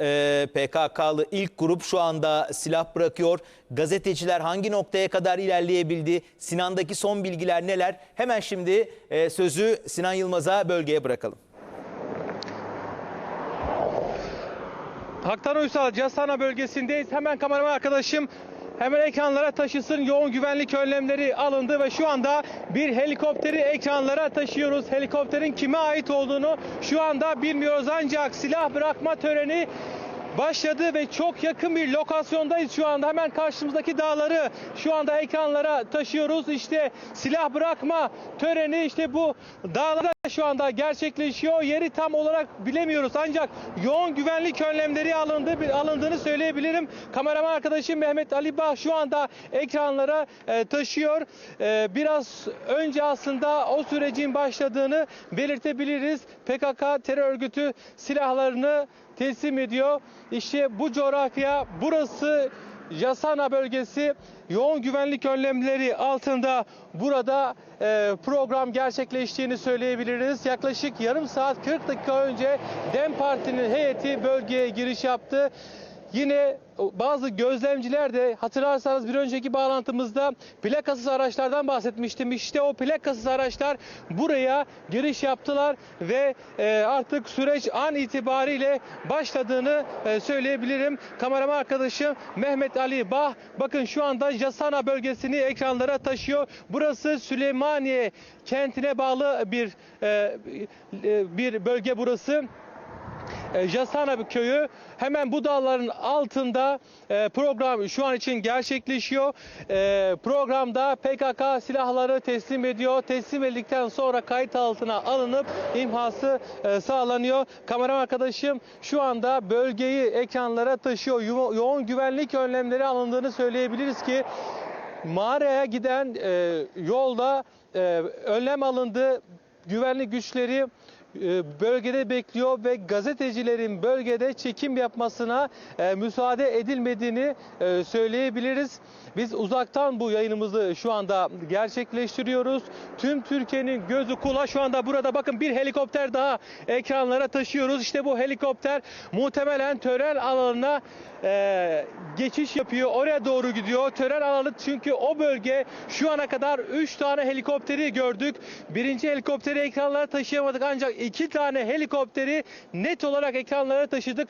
Ee, PKK'lı ilk grup şu anda silah bırakıyor. Gazeteciler hangi noktaya kadar ilerleyebildi? Sinan'daki son bilgiler neler? Hemen şimdi e, sözü Sinan Yılmaz'a bölgeye bırakalım. Haktan Uysal Castana bölgesindeyiz. Hemen kameraman arkadaşım hemen ekranlara taşısın. Yoğun güvenlik önlemleri alındı ve şu anda bir helikopteri ekranlara taşıyoruz. Helikopterin kime ait olduğunu şu anda bilmiyoruz ancak silah bırakma töreni başladı ve çok yakın bir lokasyondayız şu anda. Hemen karşımızdaki dağları şu anda ekranlara taşıyoruz. İşte silah bırakma töreni işte bu dağlara şu anda gerçekleşiyor. Yeri tam olarak bilemiyoruz ancak yoğun güvenlik önlemleri alındı alındığını söyleyebilirim. Kameraman arkadaşım Mehmet Ali Bah şu anda ekranlara e, taşıyor. E, biraz önce aslında o sürecin başladığını belirtebiliriz. PKK terör örgütü silahlarını teslim ediyor. İşte bu coğrafya burası Yasana bölgesi yoğun güvenlik önlemleri altında burada e, program gerçekleştiğini söyleyebiliriz. Yaklaşık yarım saat 40 dakika önce DEM Parti'nin heyeti bölgeye giriş yaptı. Yine bazı gözlemciler de hatırlarsanız bir önceki bağlantımızda plakasız araçlardan bahsetmiştim. İşte o plakasız araçlar buraya giriş yaptılar ve e, artık süreç an itibariyle başladığını e, söyleyebilirim. Kameraman arkadaşım Mehmet Ali Bah bakın şu anda Yasana bölgesini ekranlara taşıyor. Burası Süleymaniye kentine bağlı bir e, bir bölge burası. E, Jasana köyü hemen bu dağların altında e, program şu an için gerçekleşiyor. E, programda PKK silahları teslim ediyor. Teslim edildikten sonra kayıt altına alınıp imhası sağlanıyor. Kameraman arkadaşım şu anda bölgeyi ekranlara taşıyor. Yo- yoğun güvenlik önlemleri alındığını söyleyebiliriz ki mağaraya giden e, yolda e, önlem alındı. Güvenlik güçleri bölgede bekliyor ve gazetecilerin bölgede çekim yapmasına e, müsaade edilmediğini e, söyleyebiliriz. Biz uzaktan bu yayınımızı şu anda gerçekleştiriyoruz. Tüm Türkiye'nin gözü kulağı şu anda burada bakın bir helikopter daha ekranlara taşıyoruz. İşte bu helikopter muhtemelen tören alanına e, geçiş yapıyor. Oraya doğru gidiyor. Tören alanı çünkü o bölge şu ana kadar 3 tane helikopteri gördük. Birinci helikopteri ekranlara taşıyamadık ancak iki tane helikopteri net olarak ekranlara taşıdık.